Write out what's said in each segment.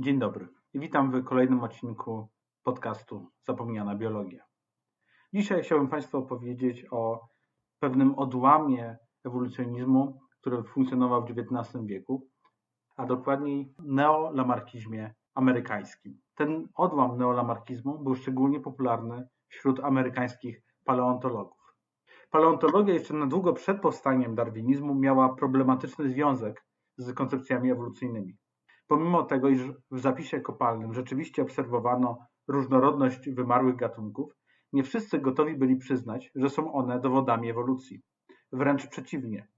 Dzień dobry witam w kolejnym odcinku podcastu Zapomniana Biologia. Dzisiaj chciałbym Państwu opowiedzieć o pewnym odłamie ewolucjonizmu, który funkcjonował w XIX wieku, a dokładniej neolamarkizmie amerykańskim. Ten odłam neolamarkizmu był szczególnie popularny wśród amerykańskich paleontologów. Paleontologia jeszcze na długo przed powstaniem darwinizmu miała problematyczny związek z koncepcjami ewolucyjnymi. Pomimo tego, iż w zapisie kopalnym rzeczywiście obserwowano różnorodność wymarłych gatunków, nie wszyscy gotowi byli przyznać, że są one dowodami ewolucji. Wręcz przeciwnie.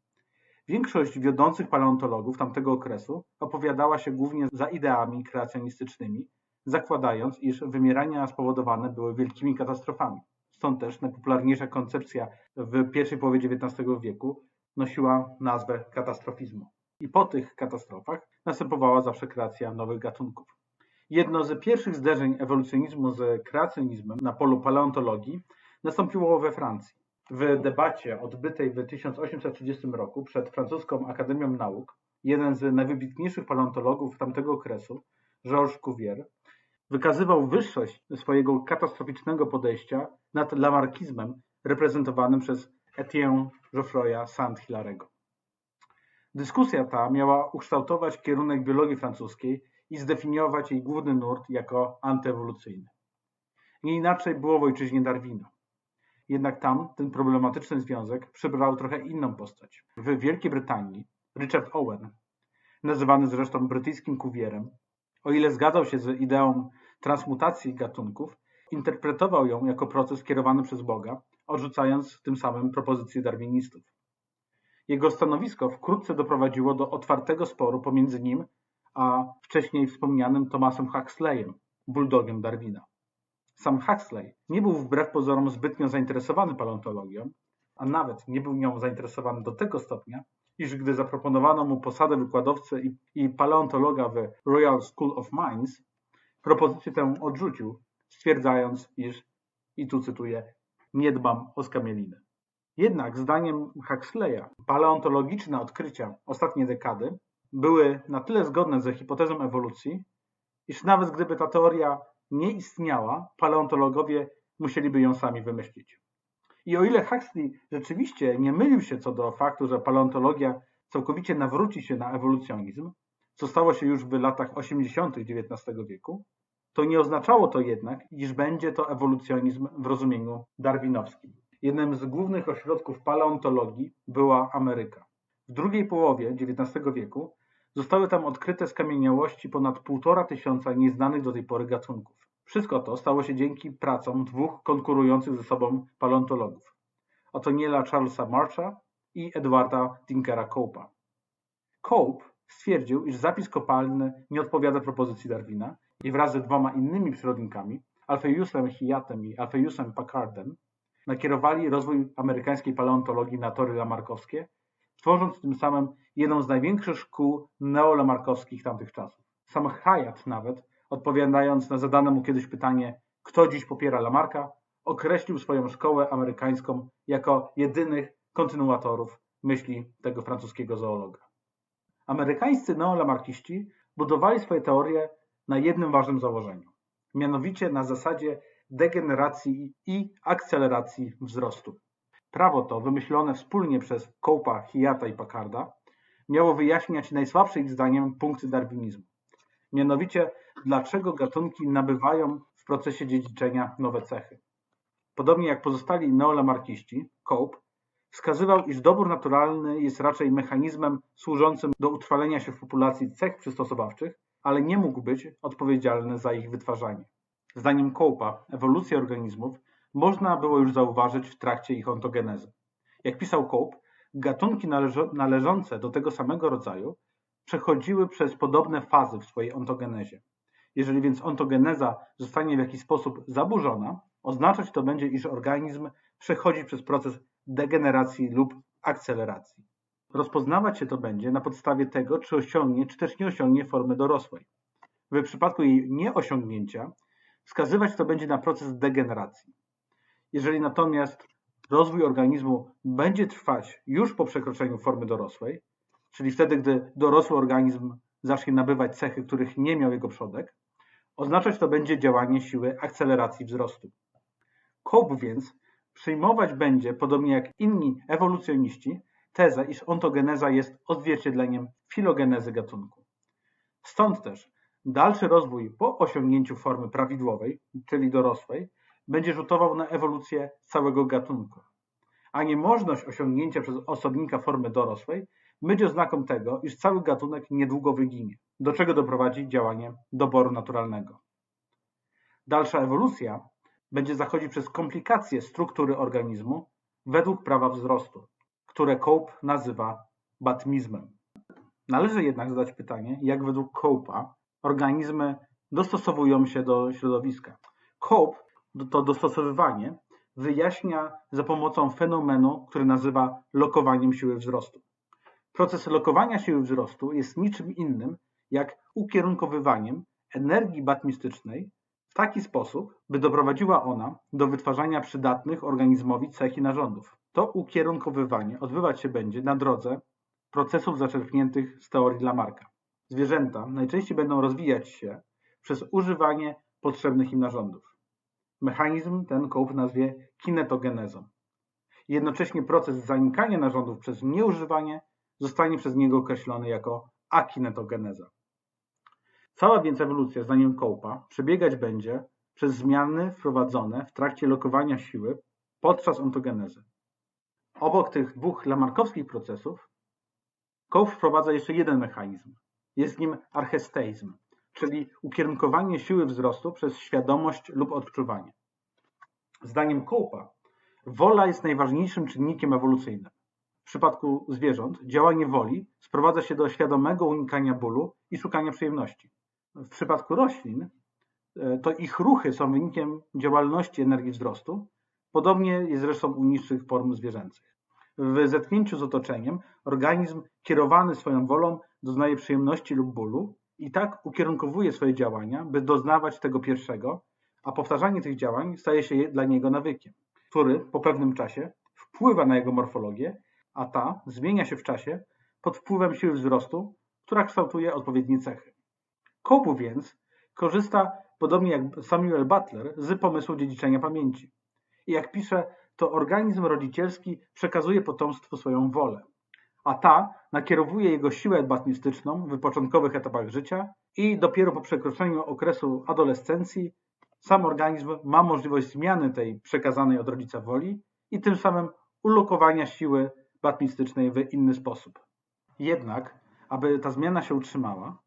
Większość wiodących paleontologów tamtego okresu opowiadała się głównie za ideami kreacjonistycznymi, zakładając, iż wymierania spowodowane były wielkimi katastrofami. Stąd też najpopularniejsza koncepcja w pierwszej połowie XIX wieku nosiła nazwę katastrofizmu. I po tych katastrofach następowała zawsze kreacja nowych gatunków. Jedno z pierwszych zderzeń ewolucjonizmu z kreacjonizmem na polu paleontologii nastąpiło we Francji. W debacie odbytej w 1830 roku przed francuską Akademią Nauk jeden z najwybitniejszych paleontologów tamtego okresu, Georges Cuvier, wykazywał wyższość swojego katastroficznego podejścia nad lamarkizmem reprezentowanym przez Etienne Geoffroya Saint-Hilarego. Dyskusja ta miała ukształtować kierunek biologii francuskiej i zdefiniować jej główny nurt jako antyewolucyjny. Nie inaczej było w ojczyźnie Darwina. Jednak tam ten problematyczny związek przybrał trochę inną postać. W Wielkiej Brytanii Richard Owen, nazywany zresztą brytyjskim Cuvierem, o ile zgadzał się z ideą transmutacji gatunków, interpretował ją jako proces kierowany przez Boga, odrzucając tym samym propozycje darwinistów. Jego stanowisko wkrótce doprowadziło do otwartego sporu pomiędzy nim a wcześniej wspomnianym Thomasem Huxleyem, bulldogiem Darwina. Sam Huxley nie był wbrew pozorom zbytnio zainteresowany paleontologią, a nawet nie był nią zainteresowany do tego stopnia, iż gdy zaproponowano mu posadę wykładowcy i, i paleontologa w Royal School of Mines, propozycję tę odrzucił, stwierdzając, iż, i tu cytuję, nie dbam o skamielinę. Jednak zdaniem Huxleya paleontologiczne odkrycia ostatniej dekady były na tyle zgodne ze hipotezą ewolucji, iż nawet gdyby ta teoria nie istniała, paleontologowie musieliby ją sami wymyślić. I o ile Huxley rzeczywiście nie mylił się co do faktu, że paleontologia całkowicie nawróci się na ewolucjonizm, co stało się już w latach 80. XIX wieku, to nie oznaczało to jednak, iż będzie to ewolucjonizm w rozumieniu darwinowskim. Jednym z głównych ośrodków paleontologii była Ameryka. W drugiej połowie XIX wieku zostały tam odkryte skamieniałości ponad półtora tysiąca nieznanych do tej pory gatunków. Wszystko to stało się dzięki pracom dwóch konkurujących ze sobą paleontologów. Oto Niela Charlesa Marcha i Edwarda Tinkera Cope'a. Cope stwierdził, iż zapis kopalny nie odpowiada propozycji Darwina i wraz ze dwoma innymi przyrodnikami, Alfeusem Hiatem i Alfeusem Packardem, nakierowali rozwój amerykańskiej paleontologii na tory lamarkowskie, tworząc tym samym jedną z największych szkół neolamarkowskich tamtych czasów. Sam Hyatt nawet, odpowiadając na zadane mu kiedyś pytanie, kto dziś popiera Lamarka, określił swoją szkołę amerykańską jako jedynych kontynuatorów myśli tego francuskiego zoologa. Amerykańscy neolamarkiści budowali swoje teorie na jednym ważnym założeniu, mianowicie na zasadzie degeneracji i akceleracji wzrostu. Prawo to, wymyślone wspólnie przez Cope'a, Hiata i Packarda, miało wyjaśniać najsłabsze ich zdaniem punkty darwinizmu. Mianowicie, dlaczego gatunki nabywają w procesie dziedziczenia nowe cechy. Podobnie jak pozostali neolamarkiści, Cope wskazywał, iż dobór naturalny jest raczej mechanizmem służącym do utrwalenia się w populacji cech przystosowawczych, ale nie mógł być odpowiedzialny za ich wytwarzanie. Zdaniem Cope'a ewolucję organizmów można było już zauważyć w trakcie ich ontogenezy. Jak pisał Cope, gatunki należące do tego samego rodzaju przechodziły przez podobne fazy w swojej ontogenezie. Jeżeli więc ontogeneza zostanie w jakiś sposób zaburzona, oznaczać to będzie, iż organizm przechodzi przez proces degeneracji lub akceleracji. Rozpoznawać się to będzie na podstawie tego, czy osiągnie, czy też nie osiągnie formy dorosłej. W przypadku jej nieosiągnięcia wskazywać to będzie na proces degeneracji. Jeżeli natomiast rozwój organizmu będzie trwać już po przekroczeniu formy dorosłej, czyli wtedy, gdy dorosły organizm zacznie nabywać cechy, których nie miał jego przodek, oznaczać to będzie działanie siły akceleracji wzrostu. Cope więc przyjmować będzie, podobnie jak inni ewolucjoniści, tezę, iż ontogeneza jest odzwierciedleniem filogenezy gatunku. Stąd też dalszy rozwój po osiągnięciu formy prawidłowej, czyli dorosłej, będzie rzutował na ewolucję całego gatunku. A niemożność osiągnięcia przez osobnika formy dorosłej będzie oznaką tego, iż cały gatunek niedługo wyginie, do czego doprowadzi działanie doboru naturalnego. Dalsza ewolucja będzie zachodzić przez komplikacje struktury organizmu według prawa wzrostu, które Cope nazywa batmizmem. Należy jednak zadać pytanie, jak według Cope'a organizmy dostosowują się do środowiska. Cope to dostosowywanie wyjaśnia za pomocą fenomenu, który nazywa lokowaniem siły wzrostu. Proces lokowania siły wzrostu jest niczym innym jak ukierunkowywaniem energii batmistycznej w taki sposób, by doprowadziła ona do wytwarzania przydatnych organizmowi cech i narządów. To ukierunkowywanie odbywać się będzie na drodze procesów zaczerpniętych z teorii Lamarcka. Zwierzęta najczęściej będą rozwijać się przez używanie potrzebnych im narządów. Mechanizm ten Cope nazwie kinetogenezą. Jednocześnie proces zanikania narządów przez nieużywanie zostanie przez niego określony jako akinetogeneza. Cała więc ewolucja, zdaniem Cope'a, przebiegać będzie przez zmiany wprowadzone w trakcie lokowania siły podczas ontogenezy. Obok tych dwóch lamarkowskich procesów Cope wprowadza jeszcze jeden mechanizm. Jest nim archesteizm, czyli ukierunkowanie siły wzrostu przez świadomość lub odczuwanie. Zdaniem Cope'a wola jest najważniejszym czynnikiem ewolucyjnym. W przypadku zwierząt działanie woli sprowadza się do świadomego unikania bólu i szukania przyjemności. W przypadku roślin e, to ich ruchy są wynikiem działalności energii wzrostu, podobnie jest zresztą u niższych form zwierzęcych. W zetknięciu z otoczeniem organizm kierowany swoją wolą doznaje przyjemności lub bólu i tak ukierunkowuje swoje działania, by doznawać tego pierwszego, a powtarzanie tych działań staje się dla niego nawykiem, który po pewnym czasie wpływa na jego morfologię, a ta zmienia się w czasie pod wpływem siły wzrostu, która kształtuje odpowiednie cechy. Kopu więc korzysta, podobnie jak Samuel Butler, z pomysłu dziedziczenia pamięci. I jak pisze, to organizm rodzicielski przekazuje potomstwu swoją wolę, a ta nakierowuje jego siłę batmistyczną w początkowych etapach życia i dopiero po przekroczeniu okresu adolescencji sam organizm ma możliwość zmiany tej przekazanej od rodzica woli i tym samym ulokowania siły batmistycznej w inny sposób. Jednak, aby ta zmiana się utrzymała,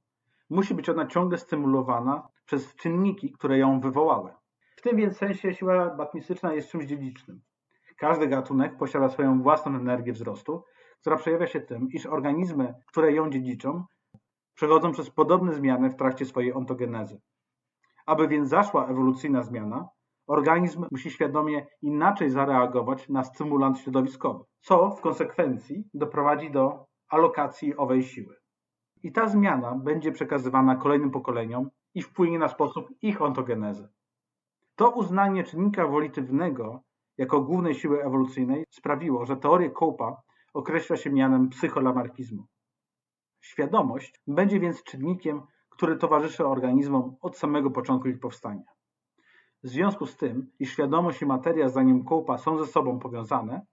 musi być ona ciągle stymulowana przez czynniki, które ją wywołały. W tym więc sensie siła batmistyczna jest czymś dziedzicznym. Każdy gatunek posiada swoją własną energię wzrostu, która przejawia się tym, iż organizmy, które ją dziedziczą, przechodzą przez podobne zmiany w trakcie swojej ontogenezy. Aby więc zaszła ewolucyjna zmiana, organizm musi świadomie inaczej zareagować na stymulant środowiskowy, co w konsekwencji doprowadzi do alokacji owej siły. I ta zmiana będzie przekazywana kolejnym pokoleniom i wpłynie na sposób ich ontogenezy. To uznanie czynnika wolitywnego jako głównej siły ewolucyjnej sprawiło, że teorię Cope'a określa się mianem psycholamarkizmu. Świadomość będzie więc czynnikiem, który towarzyszy organizmom od samego początku ich powstania. W związku z tym, iż świadomość i materia zdaniem Cope'a są ze sobą powiązane,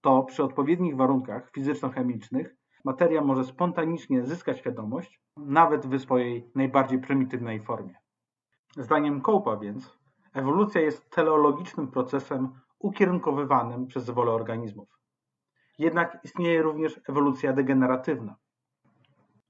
to przy odpowiednich warunkach fizyczno-chemicznych materia może spontanicznie zyskać świadomość, nawet w swojej najbardziej prymitywnej formie. Zdaniem Cope'a więc, ewolucja jest teleologicznym procesem ukierunkowywanym przez wolę organizmów. Jednak istnieje również ewolucja degeneratywna.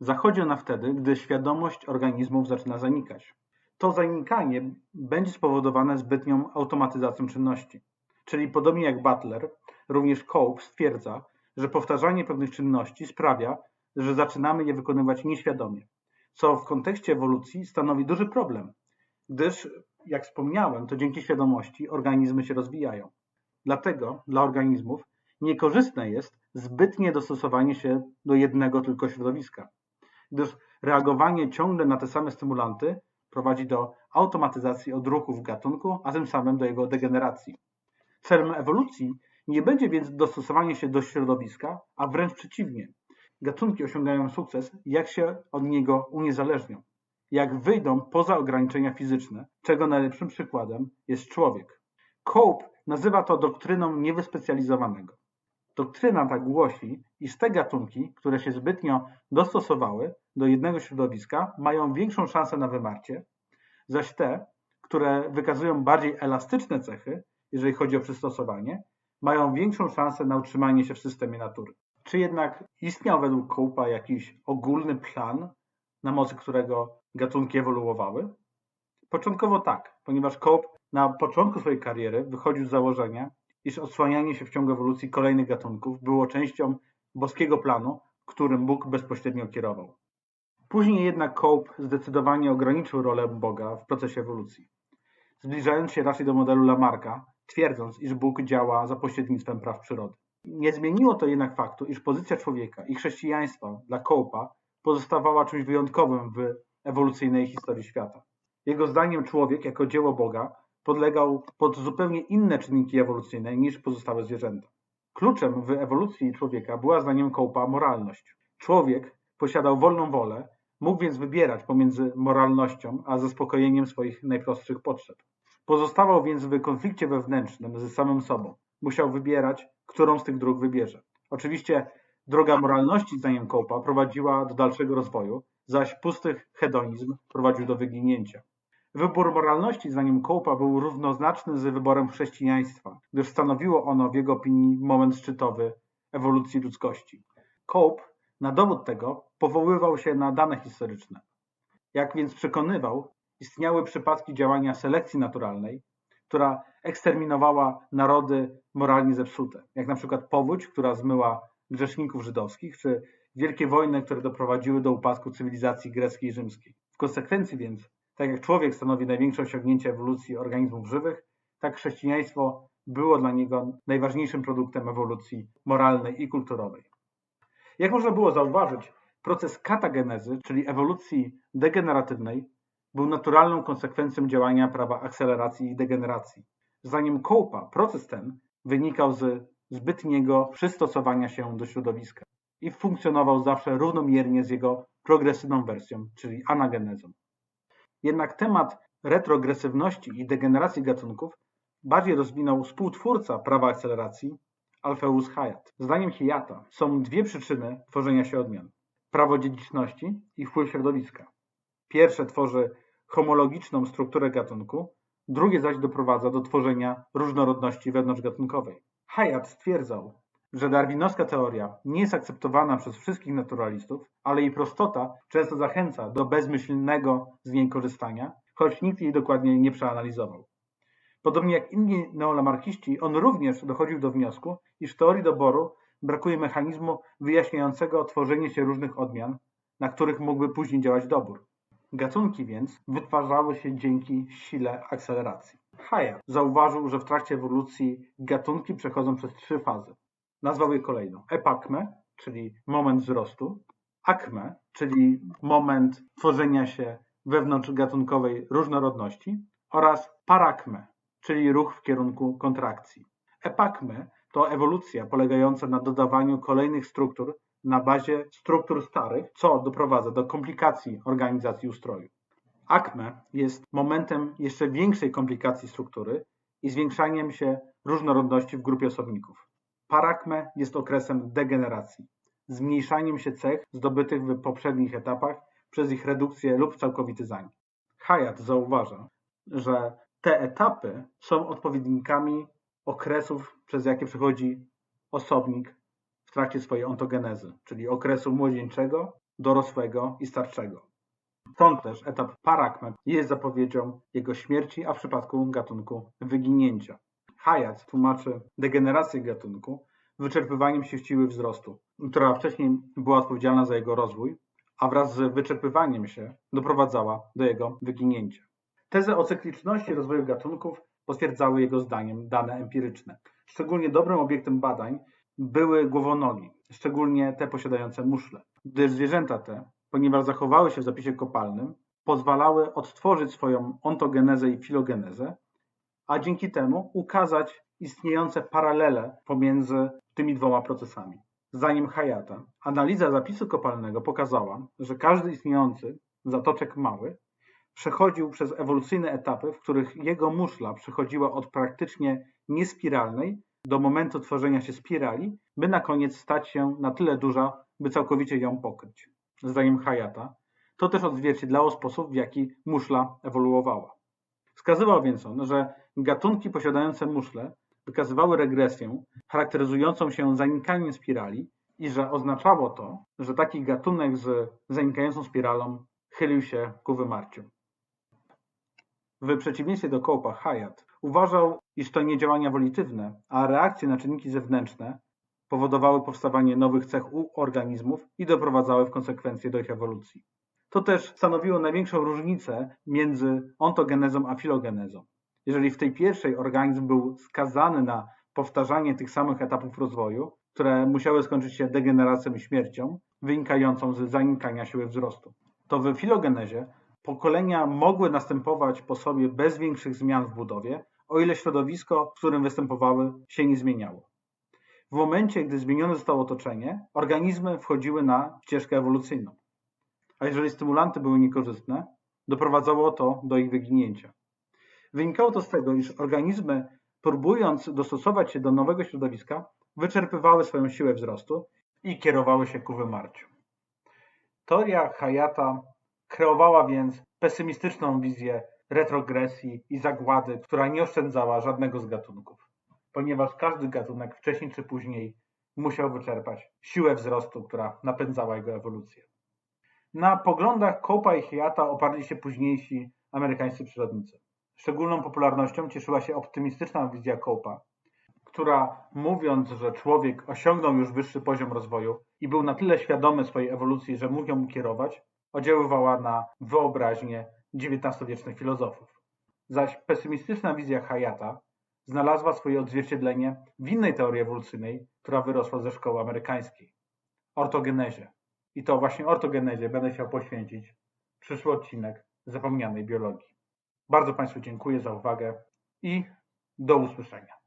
Zachodzi ona wtedy, gdy świadomość organizmów zaczyna zanikać. To zanikanie będzie spowodowane zbytnią automatyzacją czynności. Czyli podobnie jak Butler, również Cope stwierdza, że powtarzanie pewnych czynności sprawia, że zaczynamy je wykonywać nieświadomie, co w kontekście ewolucji stanowi duży problem, gdyż, jak wspomniałem, to dzięki świadomości organizmy się rozwijają. Dlatego dla organizmów niekorzystne jest zbytnie dostosowanie się do jednego tylko środowiska, gdyż reagowanie ciągle na te same stymulanty prowadzi do automatyzacji odruchów gatunku, a tym samym do jego degeneracji. Celem ewolucji nie będzie więc dostosowanie się do środowiska, a wręcz przeciwnie. gatunki osiągają sukces, jak się od niego uniezależnią, jak wyjdą poza ograniczenia fizyczne, czego najlepszym przykładem jest człowiek. Cope nazywa to doktryną niewyspecjalizowanego. Doktryna ta głosi, iż te gatunki, które się zbytnio dostosowały do jednego środowiska, mają większą szansę na wymarcie, zaś te, które wykazują bardziej elastyczne cechy, jeżeli chodzi o przystosowanie, mają większą szansę na utrzymanie się w systemie natury. Czy jednak istniał według Cope'a jakiś ogólny plan, na mocy którego gatunki ewoluowały? Początkowo tak, ponieważ Cope na początku swojej kariery wychodził z założenia, iż odsłanianie się w ciągu ewolucji kolejnych gatunków było częścią boskiego planu, którym Bóg bezpośrednio kierował. Później jednak Cope zdecydowanie ograniczył rolę Boga w procesie ewolucji, zbliżając się raczej do modelu Lamarcka, twierdząc, iż Bóg działa za pośrednictwem praw przyrody. Nie zmieniło to jednak faktu, iż pozycja człowieka i chrześcijaństwa dla Cope'a pozostawała czymś wyjątkowym w ewolucyjnej historii świata. Jego zdaniem człowiek jako dzieło Boga podlegał pod zupełnie inne czynniki ewolucyjne niż pozostałe zwierzęta. Kluczem w ewolucji człowieka była zdaniem Cope'a moralność. Człowiek posiadał wolną wolę, mógł więc wybierać pomiędzy moralnością a zaspokojeniem swoich najprostszych potrzeb. Pozostawał więc w konflikcie wewnętrznym ze samym sobą. Musiał wybierać, którą z tych dróg wybierze. Oczywiście droga moralności, zdaniem Cope'a, prowadziła do dalszego rozwoju, zaś pustych hedonizm prowadził do wyginięcia. Wybór moralności, zdaniem Cope'a, był równoznaczny z wyborem chrześcijaństwa, gdyż stanowiło ono w jego opinii moment szczytowy ewolucji ludzkości. Cope na dowód tego powoływał się na dane historyczne. Jak więc przekonywał, istniały przypadki działania selekcji naturalnej, która eksterminowała narody moralnie zepsute, jak na przykład powódź, która zmyła grzeszników żydowskich, czy wielkie wojny, które doprowadziły do upadku cywilizacji greckiej i rzymskiej. W konsekwencji więc, tak jak człowiek stanowi największe osiągnięcie ewolucji organizmów żywych, tak chrześcijaństwo było dla niego najważniejszym produktem ewolucji moralnej i kulturowej. Jak można było zauważyć, proces katagenezy, czyli ewolucji degeneratywnej, był naturalną konsekwencją działania prawa akceleracji i degeneracji. Zdaniem Cope'a proces ten wynikał z zbytniego przystosowania się do środowiska i funkcjonował zawsze równomiernie z jego progresywną wersją, czyli anagenezą. Jednak temat retrogresywności i degeneracji gatunków bardziej rozwinął współtwórca prawa akceleracji Alpheus Hayat. Zdaniem Hayata są dwie przyczyny tworzenia się odmian. Prawo dziedziczności i wpływ środowiska. Pierwsze tworzy homologiczną strukturę gatunku, drugie zaś doprowadza do tworzenia różnorodności wewnątrzgatunkowej. Hayat stwierdzał, że darwinowska teoria nie jest akceptowana przez wszystkich naturalistów, ale jej prostota często zachęca do bezmyślnego z niej korzystania, choć nikt jej dokładnie nie przeanalizował. Podobnie jak inni neolamarkiści, on również dochodził do wniosku, iż w teorii doboru brakuje mechanizmu wyjaśniającego tworzenie się różnych odmian, na których mógłby później działać dobór. Gatunki więc wytwarzały się dzięki sile akceleracji. Hayek zauważył, że w trakcie ewolucji gatunki przechodzą przez trzy fazy. Nazwał je kolejno epakme, czyli moment wzrostu, akme, czyli moment tworzenia się wewnątrzgatunkowej różnorodności oraz parakme, czyli ruch w kierunku kontrakcji. Epakme to ewolucja polegająca na dodawaniu kolejnych struktur na bazie struktur starych, co doprowadza do komplikacji organizacji ustroju. Akme jest momentem jeszcze większej komplikacji struktury i zwiększaniem się różnorodności w grupie osobników. Parakme jest okresem degeneracji, zmniejszaniem się cech zdobytych w poprzednich etapach przez ich redukcję lub całkowity zanik. Hayat zauważa, że te etapy są odpowiednikami okresów, przez jakie przechodzi osobnik w trakcie swojej ontogenezy, czyli okresu młodzieńczego, dorosłego i starczego. Stąd też etap parakme jest zapowiedzią jego śmierci, a w przypadku gatunku wyginięcia. Hayat tłumaczy degenerację gatunku wyczerpywaniem się siły wzrostu, która wcześniej była odpowiedzialna za jego rozwój, a wraz z wyczerpywaniem się doprowadzała do jego wyginięcia. Tezę o cykliczności rozwoju gatunków potwierdzały jego zdaniem dane empiryczne. Szczególnie dobrym obiektem badań były głowonogi, szczególnie te posiadające muszle, gdyż zwierzęta te, ponieważ zachowały się w zapisie kopalnym, pozwalały odtworzyć swoją ontogenezę i filogenezę, a dzięki temu ukazać istniejące paralele pomiędzy tymi dwoma procesami. Zdaniem Hayata, analiza zapisu kopalnego pokazała, że każdy istniejący zatoczek mały przechodził przez ewolucyjne etapy, w których jego muszla przechodziła od praktycznie niespiralnej do momentu tworzenia się spirali, by na koniec stać się na tyle duża, by całkowicie ją pokryć. Zdaniem Hayata, to też odzwierciedlało sposób, w jaki muszla ewoluowała. Wskazywał więc on, że gatunki posiadające muszle wykazywały regresję charakteryzującą się zanikaniem spirali i że oznaczało to, że taki gatunek z zanikającą spiralą chylił się ku wymarciu. W przeciwieństwie do Cope'a Hayat uważał, iż to nie działania wolitywne, a reakcje na czynniki zewnętrzne powodowały powstawanie nowych cech u organizmów i doprowadzały w konsekwencji do ich ewolucji. To też stanowiło największą różnicę między ontogenezą a filogenezą. Jeżeli w tej pierwszej organizm był skazany na powtarzanie tych samych etapów rozwoju, które musiały skończyć się degeneracją i śmiercią, wynikającą z zanikania siły wzrostu, to w filogenezie pokolenia mogły następować po sobie bez większych zmian w budowie, o ile środowisko, w którym występowały, się nie zmieniało. W momencie, gdy zmienione zostało otoczenie, organizmy wchodziły na ścieżkę ewolucyjną. A jeżeli stymulanty były niekorzystne, doprowadzało to do ich wyginięcia. Wynikało to z tego, iż organizmy, próbując dostosować się do nowego środowiska, wyczerpywały swoją siłę wzrostu i kierowały się ku wymarciu. Teoria Hayata kreowała więc pesymistyczną wizję retrogresji i zagłady, która nie oszczędzała żadnego z gatunków, ponieważ każdy gatunek wcześniej czy później musiał wyczerpać siłę wzrostu, która napędzała jego ewolucję. Na poglądach Copa i Hayata oparli się późniejsi amerykańscy przyrodnicy. Szczególną popularnością cieszyła się optymistyczna wizja Copa, która mówiąc, że człowiek osiągnął już wyższy poziom rozwoju i był na tyle świadomy swojej ewolucji, że mógł ją kierować, oddziaływała na wyobraźnię XIX-wiecznych filozofów. Zaś pesymistyczna wizja Hayata znalazła swoje odzwierciedlenie w innej teorii ewolucyjnej, która wyrosła ze szkoły amerykańskiej ortogenezie. I to właśnie ortogenezie będę chciał poświęcić przyszły odcinek zapomnianej biologii. Bardzo Państwu dziękuję za uwagę i do usłyszenia.